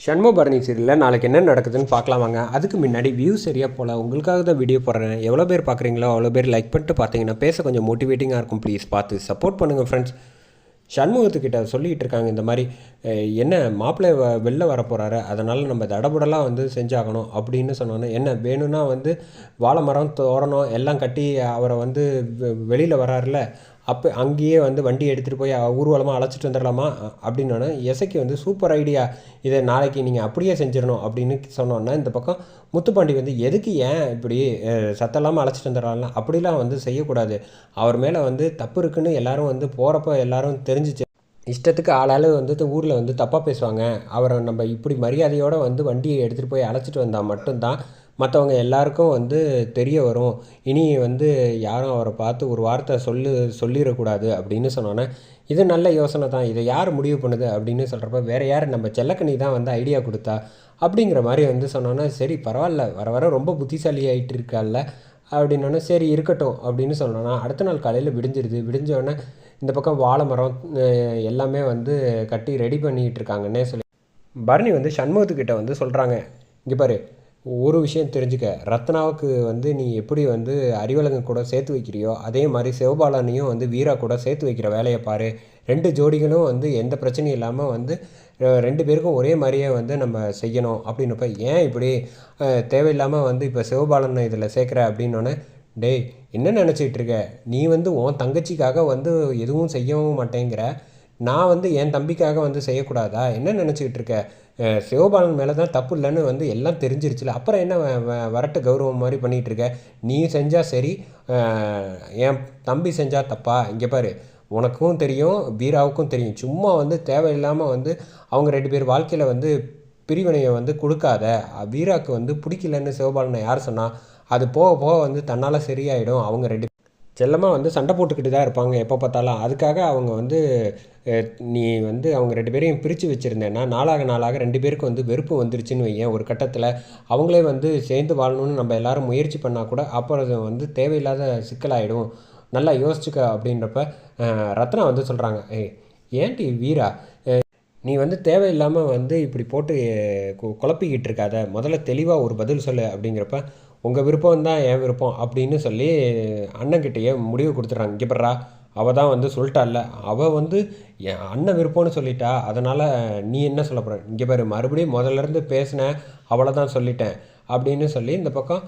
சண்முகபரணி சீரியலில் நாளைக்கு என்ன நடக்குதுன்னு பார்க்கலாம் வாங்க. அதுக்கு முன்னாடி வியூ சரியாக போல். உங்களுக்காக தான் வீடியோ போடுறேன். எவ்வளோ பேர் பார்க்குறீங்களோ அவ்வளோ பேர் லைக் பண்ணிட்டு பார்த்தீங்கன்னா பேச கொஞ்சம் மோட்டிவேட்டிங்காக இருக்கும். ப்ளீஸ் பார்த்து சப்போர்ட் பண்ணுங்கள் ஃப்ரெண்ட்ஸ் சண்முகத்துக்கிட்ட சொல்லிகிட்டு இருக்காங்க இந்த மாதிரி என்ன மாப்பிள்ளை வ- வெளில வர போகிறாரு அதனால் நம்ம தடபுடலாக வந்து செஞ்சாகணும். அப்படின்னு சொன்னோன்னே என்ன வேணும்னா வந்து வாழை மரம் தோரணம் எல்லாம் கட்டி அவரை வந்து வெளியில் வராருல அப்போ அங்கேயே வந்து வண்டி எடுத்துகிட்டு போய் ஊர்வலமாக அழைச்சிட்டு வந்துடலாமா? அப்படின்னோடனே எசைக்கு வந்து சூப்பர் ஐடியா இதை நாளைக்கு நீங்கள் அப்படியே செஞ்சிடணும். அப்படின்னு சொன்னோன்னே இந்த பக்கம் முத்துப்பாண்டி வந்து எதுக்கு ஏன் இப்படி சத்தம் இல்லாமல் அழைச்சிட்டு வந்துடலாம் அப்படிலாம் வந்து செய்யக்கூடாது. அவர் மேலே வந்து தப்பு இருக்குன்னு எல்லாரும் வந்து போகிறப்ப எல்லாரும் தெரிஞ்சிச்சு. இஷ்டத்துக்கு ஆளாளு வந்து ஊரில் வந்து தப்பாக பேசுவாங்க. அவரை நம்ம இப்படி மரியாதையோடு வந்து வண்டியை எடுத்துகிட்டு போய் அழைச்சிட்டு வந்தால் மட்டும்தான் மற்றவங்க எல்லாருக்கும் வந்து தெரிய வரும். இனி வந்து யாரும் அவரை பார்த்து ஒரு வார்த்தை சொல்லு சொல்லிடக்கூடாது அப்படின்னு சொன்னோன்னே இது நல்ல யோசனை தான். இதை யார் முடிவு பண்ணுது அப்படின்னு சொல்கிறப்ப வேறு யார் நம்ம செல்லக்கனி தான் வந்து ஐடியா கொடுத்தா? அப்படிங்கிற மாதிரி வந்து சொன்னோன்னே சரி பரவாயில்ல வர வர ரொம்ப புத்திசாலி ஆகிட்டு இருக்கால்ல அப்படின்னோடனே சரி இருக்கட்டும் அப்படின்னு சொன்னோன்னா அடுத்த நாள் காலையில் விடிஞ்சிருது. விடிஞ்சோடனே இந்த பக்கம் வாழை மரம் எல்லாமே வந்து கட்டி ரெடி பண்ணிகிட்டு இருக்காங்கன்னே சொல்லி பரணி வந்து சண்முகத்துக்கிட்ட வந்து சொல்கிறாங்க இங்கே பாரு ஒரு விஷயம் தெரிஞ்சுக்க. ரத்னாவுக்கு வந்து நீ எப்படி வந்து அறிவழகன் கூட சேர்த்து வைக்கிறியோ அதே மாதிரி சிவபாலனையும் வந்து வீரா கூட சேர்த்து வைக்கிற வேலையை பாரு. ரெண்டு ஜோடிகளும் வந்து எந்த பிரச்சனையும் இல்லாமல் வந்து ரெண்டு பேருக்கும் ஒரே மாதிரியே வந்து நம்ம செய்யணும் அப்படின்னப்ப ஏன் இப்படி தேவையில்லாமல் வந்து இப்போ சிவபாலனை இதில் சேர்க்குற அப்படின்னோடனே டேய் என்ன நினச்சிட்டு இருக்க? நீ வந்து உன் தங்கச்சிக்காக வந்து எதுவும் செய்யவும் மாட்டேங்கிற. நான் வந்து என் தம்பிக்காக வந்து செய்யக்கூடாதா? என்ன நினச்சிக்கிட்டு இருக்க? சிவபாலன் மேலே தான் தப்பு இல்லைன்னு வந்து எல்லாம் தெரிஞ்சிருச்சுல. அப்புறம் என்ன வ- வரட்டு கௌரவம் மாதிரி பண்ணிகிட்டு இருக்க? நீ செஞ்சால் சரி. என் தம்பி செஞ்சால் தப்பா? இங்கே பாரு. உனக்கும் தெரியும் வீராவுக்கும் தெரியும். சும்மா வந்து தேவையில்லாமல் வந்து அவங்க ரெண்டு பேர் வாழ்க்கையில் வந்து பிரிவினையை வந்து கொடுக்காத. பீராவுக்கு வீராவுக்கு வந்து பிடிக்கலன்னு சிவபாலனை யார் சொன்னால் அது போக போக வந்து தன்னால் சரியாயிடும். அவங்க ரெண்டு செல்லமாக வந்து சண்டை போட்டுக்கிட்டு தான் இருப்பாங்க. எப்போ பார்த்தாலும் அதுக்காக அவங்க வந்து நீ வந்து அவங்க ரெண்டு பேரையும் பிரித்து வச்சுருந்தேன்னா நாளாக நாளாக ரெண்டு பேருக்கு வந்து வெறுப்பு வந்துருச்சுன்னு வையேன். ஒரு கட்டத்தில் அவங்களே வந்து சேர்ந்து வாழணும்னு நம்ம எல்லாரும் முயற்சி பண்ணால் கூட அப்புறம் வந்து தேவையில்லாத சிக்கலாயிடும். நல்லா யோசிச்சுக்க அப்படின்றப்ப ரத்னா வந்து சொல்கிறாங்க ஏய் ஏன்டி வீரா நீ வந்து தேவையில்லாமல் வந்து இப்படி போட்டு கு- குழப்பிக்கிட்டு இருக்காத. முதல்ல தெளிவாக ஒரு பதில் சொல்லு அப்படிங்கிறப்ப உங்கள் விருப்பம் தான் என் விருப்பம் அப்படின்னு சொல்லி அண்ணன்கிட்டயே முடிவு கொடுத்துட்றாங்க. இங்கே பர்றா அவள் தான் வந்து சொல்லிட்டால அவள் வந்து என் அண்ணன் விருப்பம்னு சொல்லிட்டா. அதனால் நீ என்ன சொல்ல போகிற இங்கே பாரு மறுபடியும் முதல்ல இருந்து பேசினேன் அவளை தான் சொல்லிட்டேன் அப்படின்னு சொல்லி இந்த பக்கம்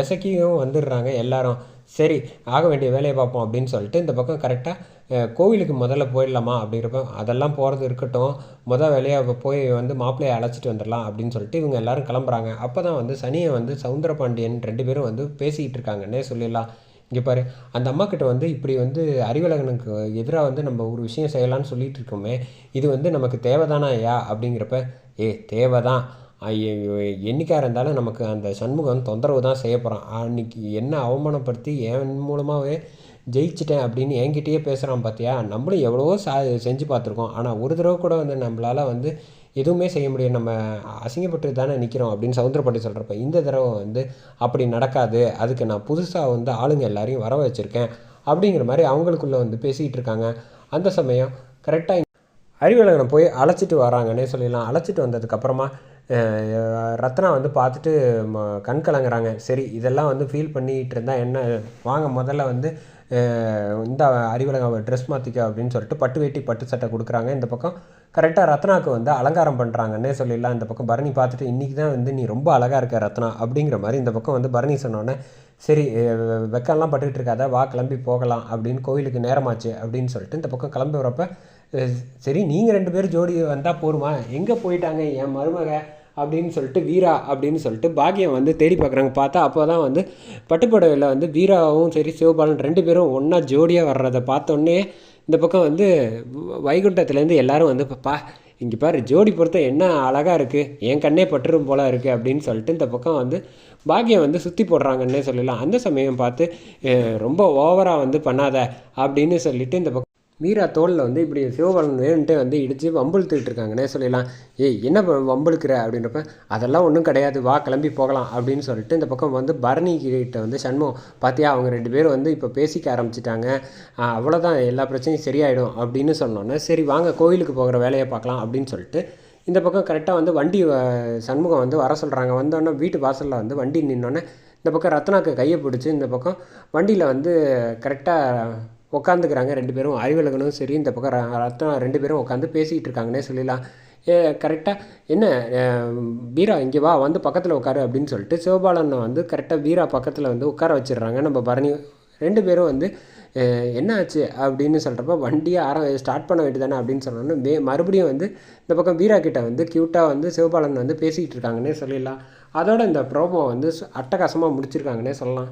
எசக்கியும் வந்துடுறாங்க எல்லாரும். சரி ஆக வேண்டிய வேலையை பார்ப்போம் அப்படின்னு சொல்லிட்டு இந்த பக்கம் கரெக்டாக கோவிலுக்கு முதல்ல போயிடலாமா அப்படிங்கிறப்ப அதெல்லாம் போகிறது இருக்கட்டும். மொதல் வேலையாக போய் வந்து மாப்பிள்ளையை அழைச்சிட்டு வந்துடலாம் அப்படின்னு சொல்லிட்டு இவங்க எல்லாரும் கிளம்புறாங்க. அப்போ தான் வந்து சனியை வந்து சவுந்தரபாண்டியன் ரெண்டு பேரும் வந்து பேசிக்கிட்டு இருக்காங்கன்னே சொல்லிடலாம். இங்கே பாரு அந்த அம்மாக்கிட்ட வந்து இப்படி வந்து அறிவழகனுக்கு எதிராக வந்து நம்ம ஒரு விஷயம் செய்யலாம்னு சொல்லிட்டு இருக்கோமே இது வந்து நமக்கு தேவைதானா ஐயா? அப்படிங்கிறப்ப ஏ தேவைதான். தான் என்னைக்காக இருந்தாலும் நமக்கு அந்த சண்முகம் தொந்தரவு தான் செய்ய போகிறான் அன்னைக்கு என்ன அவமானப்படுத்தி என் மூலமாகவே ஜெயிச்சிட்டேன் அப்படின்னு என்கிட்டயே பேசுகிறான் பார்த்தியா நம்மளும் எவ்வளவோ சா செஞ்சு பார்த்துருக்கோம். ஆனால் ஒரு தடவை கூட வந்து நம்மளால் வந்து எதுவுமே செய்ய முடியும் நம்ம அசிங்கப்பட்டு தானே நிற்கிறோம் அப்படின்னு சவுந்தரப்பாண்டி சொல்கிறப்ப இந்த தடவை வந்து அப்படி நடக்காது. அதுக்கு நான் புதுசாக வந்து ஆளுங்க எல்லாரையும் வர வச்சுருக்கேன் அப்படிங்கிற மாதிரி அவங்களுக்குள்ளே வந்து பேசிகிட்டு இருக்காங்க. அந்த சமயம் கரெக்டாக அறிவழகனை போய் அழைச்சிட்டு வராங்கன்னே சொல்லிடலாம் அழைச்சிட்டு வந்ததுக்கப்புறமா ரத்னா வந்து பார்த்துட்டு ம- கண் கலங்குறாங்க. சரி இதெல்லாம் வந்து ஃபீல் பண்ணிகிட்டு இருந்தால் என்ன? வாங்க முதல்ல வந்து இந்த அறிவழகன் ட்ரெஸ் மாற்றிக்க அப்படின்னு சொல்லிட்டு பட்டு வேட்டி பட்டு சட்டை கொடுக்குறாங்க. இந்த பக்கம் கரெக்டாக ரத்னாவுக்கு வந்து அலங்காரம் பண்ணுறாங்கன்னே சொல்லிடலாம். இந்த பக்கம் பரணி பார்த்துட்டு இன்றைக்கி தான் வந்து நீ ரொம்ப அழகாக இருக்க ரத்னா அப்படிங்கிற மாதிரி இந்த பக்கம் வந்து பரணி சொன்னோன்னே சரி வெக்கம்லாம் பட்டுக்கிட்டு இருக்காத வா கிளம்பி போகலாம் அப்படின்னு கோயிலுக்கு நேரமாச்சு அப்படின்னு சொல்லிட்டு இந்த பக்கம் கிளம்பி வரப்போ சரி நீங்கள் ரெண்டு பேரும் ஜோடி வந்தால் போருமா? எங்கே போயிட்டாங்க? என் மருமக அப்படின்னு சொல்லிட்டு வீரா அப்படின்னு சொல்லிட்டு பாக்கியம் வந்து தேடி பார்க்குறாங்க. பார்த்தா அப்போ தான் வந்து பட்டுப்புடவையில் வந்து வீராவும் சரி சிவபாலன் ரெண்டு பேரும் ஒன்றா ஜோடியாக வர்றதை பார்த்தோன்னே இந்த பக்கம் வந்து வைகுண்டத்துலேருந்து எல்லாரும் வந்து பா இங்கே பாரு ஜோடி பொறுத்த என்ன அழகாக இருக்குது என் கண்ணே பட்டுரும் போல இருக்குது அப்படின்னு சொல்லிட்டு இந்த பக்கம் வந்து பாக்கியம் வந்து சுற்றி போடுறாங்கன்னே சொல்லலாம். அந்த சமயம் பார்த்து ரொம்ப ஓவராக வந்து பண்ணாத அப்படின்னு சொல்லிட்டு இந்த பக்கம் மீரா தோளில் வந்து இப்படி சிவபாலன் வேணுன்ட்டே வந்து இடித்து வம்பிழுத்துக்கிட்டு இருக்காங்கன்னே சொல்லிடலாம் ஏய் என்ன ப- அப்படின்றப்ப அதெல்லாம் ஒன்றும் கிடையாது. வா கிளம்பி போகலாம். அப்படின்னு சொல்லிட்டு இந்த பக்கம் வந்து பரணி கிட்ட வந்து சண்முகம் பார்த்தியா அவங்க ரெண்டு பேரும் வந்து இப்போ பேசிக்க ஆரம்பிச்சிட்டாங்க. அவ்வளோதான் எல்லா பிரச்சனையும் சரியாயிடும். அப்படின்னு சொன்னோன்னே சரி வாங்க கோயிலுக்கு போகிற வேலையை பார்க்கலாம். அப்படின்னு சொல்லிட்டு இந்த பக்கம் கரெக்டாக வந்து வண்டி சண்முகம் வந்து வர சொல்கிறாங்க வந்தோடனே வீட்டு வாசலில் வந்து வண்டி நின்னோடனே இந்த பக்கம் ரத்னாக்கு கையை பிடிச்சி இந்த பக்கம் வண்டியில் வந்து கரெக்டாக உட்காந்துக்கிறாங்க ரெண்டு பேரும் அறிவழகனும் சரி இந்த பக்கம் ரத்தம் ரெண்டு பேரும் உட்காந்து பேசிக்கிட்டு இருக்காங்கன்னே சொல்லலாம். ஏ கரெக்டாக என்ன வீரா இங்கே வா வந்து பக்கத்தில் உட்காரு அப்படின்னு சொல்லிட்டு சிவபாலனை வந்து கரெக்டாக வீரா பக்கத்தில் வந்து உட்கார வச்சிடுறாங்க. நம்ம பரணி ரெண்டு பேரும் வந்து என்ன ஆச்சு அப்படின்னு சொல்கிறப்ப வண்டியை ஆர ஸ்டார்ட் பண்ண வேண்டியதானே அப்படின்னு சொன்னோன்னே மே மறுபடியும் வந்து இந்த பக்கம் வீரா கிட்ட வந்து க்யூட்டாக வந்து சிவபாலன் வந்து பேசிக்கிட்டு இருக்காங்கன்னே சொல்லிடலாம் அதோட இந்த ப்ரோமோ வந்து அட்டகாசமாக முடிச்சிருக்காங்கன்னே சொல்லலாம்.